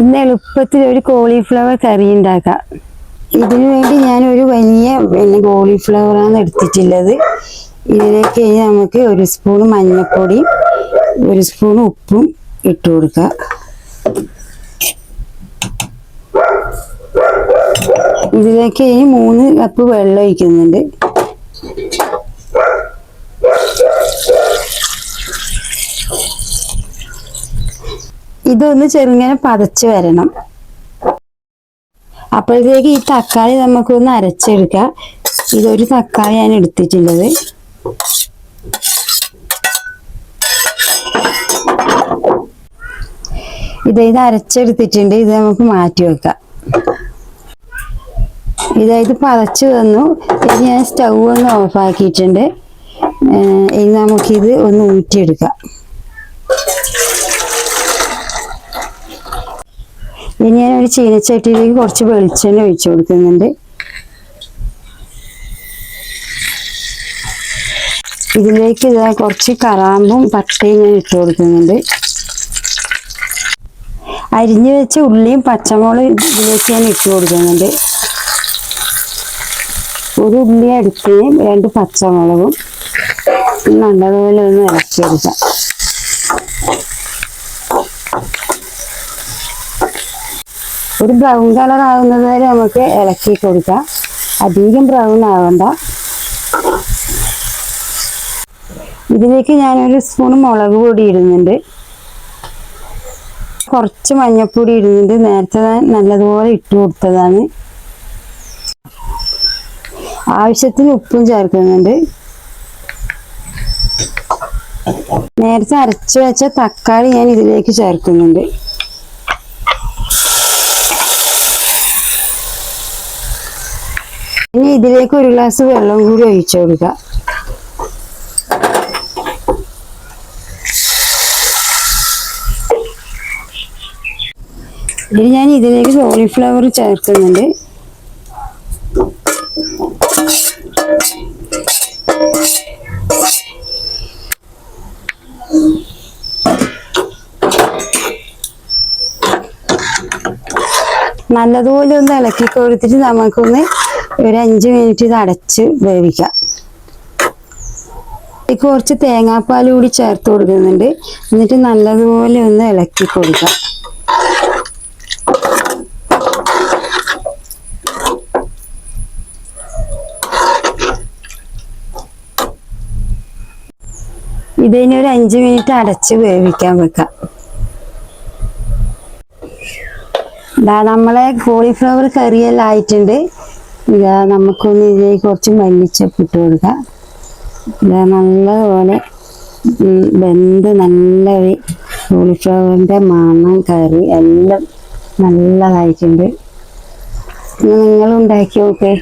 ഇന്ന് എളുപ്പത്തിൽ ഒരു കോളിഫ്ലവർ കറി ഉണ്ടാക്കാം. ഇതിനു വേണ്ടി ഞാൻ ഒരു വലിയ പിന്നെ കോളിഫ്ലവറാണ് എടുത്തിട്ടുള്ളത്. ഇതിലേക്ക് നമുക്ക് ഒരു സ്പൂൺ മഞ്ഞൾപ്പൊടിയും ഒരു സ്പൂൺ ഉപ്പും ഇട്ട് കൊടുക്കുക ഇതിലേക്ക് ഇനി മൂന്ന് കപ്പ് വെള്ളം ഒഴിക്കുന്നുണ്ട്. ഇതൊന്ന് ചെറുങ്ങനെ പതച്ച് വരണം. അപ്പോഴത്തേക്ക് ഈ തക്കാളി നമുക്കൊന്ന് അരച്ചെടുക്കാം. ഇതൊരു തക്കാളി ഞാൻ എടുത്തിട്ടുള്ളത്. ഇത് ഇത് അരച്ചെടുത്തിട്ടുണ്ട്. ഇത് നമുക്ക് മാറ്റി വെക്കാം. ഇതായത് പതച്ച് വന്നു. ഇനി ഞാൻ സ്റ്റൗ ഒന്ന് ഓഫാക്കിയിട്ടുണ്ട്. ഇനി നമുക്കിത് ഒന്ന് ഊറ്റിയെടുക്കാം. ഇനി ഞാൻ ഒരു ചീനച്ചട്ടിയിലേക്ക് കുറച്ച് വെളിച്ചെണ്ണ ഒഴിച്ചു കൊടുക്കുന്നുണ്ട്. ഇതിലേക്ക് ഇതാ കുറച്ച് കറാമ്പും പട്ടയും ഞാൻ ഇട്ട് കൊടുക്കുന്നുണ്ട്. അരിഞ്ഞു വെച്ച ഉള്ളിയും പച്ചമുളകും ഇതിലേക്ക് ഞാൻ ഇട്ട് കൊടുക്കുന്നുണ്ട്. ഒരു ഉള്ളി എടുക്കുകയും രണ്ട് പച്ചമുളകും. നല്ലതുപോലെ ഒന്ന് ഇളക്കിയെടുക്കാം. ഒരു ബ്രൗൺ കളർ ആവുന്നത് വരെ നമുക്ക് ഇളക്കി കൊടുക്കാം. അധികം ബ്രൗൺ ആവണ്ട. ഇതിലേക്ക് ഞാനൊരു സ്പൂൺ മുളക് പൊടി ഇടുന്നുണ്ട്. കുറച്ച് മഞ്ഞൾപ്പൊടി ഇടുന്നുണ്ട്. നേരത്തെ നല്ലതുപോലെ ഇട്ട് കൊടുത്തതാണ്. ആവശ്യത്തിന് ഉപ്പും ചേർക്കുന്നുണ്ട്. നേരത്തെ അരച്ചു വെച്ച തക്കാളി ഞാൻ ഇതിലേക്ക് ചേർക്കുന്നുണ്ട്. ഇനി ഇതിലേക്ക് ഒരു ഗ്ലാസ് വെള്ളം കൂടി ഒഴിച്ചു കൊടുക്കുക ഇനി ഞാൻ ഇതിലേക്ക് കോളിഫ്ലവർ ചേർക്കുന്നുണ്ട്. നല്ലതുപോലെ ഒന്ന് ഇളക്കി കൊടുത്തിട്ട് നമുക്കൊന്ന് ഒരു അഞ്ച് മിനിറ്റ് ഇത് അടച്ച് വേവിക്കാം. ഇതിലേക്ക് കുറച്ച് തേങ്ങാപ്പാൽ കൂടി ചേർത്ത് കൊടുക്കുന്നുണ്ട്. എന്നിട്ട് നല്ലതുപോലെ ഒന്ന് ഇളക്കി കൊടുക്കാം. ഇതിനെ ഒരു അഞ്ച് മിനിറ്റ് അടച്ച് വേവിക്കാൻ വെക്കാം. നമ്മളെ കോളിഫ്ലവർ കറിയെല്ലാം ആയിട്ടുണ്ട്. ഇതാ നമുക്കൊന്ന് ഇതിലേക്ക് കുറച്ച് മല്ലിച്ചപ്പ് ഇട്ട് കൊടുക്കാം. ഇതാ നല്ലപോലെ വെന്ത് നല്ല ഒരു കോളിഫ്ലവറിന്റെ മണം കറി എല്ലാം നല്ലതായിട്ടുണ്ട്. നിങ്ങൾ ഉണ്ടാക്കി നോക്കേ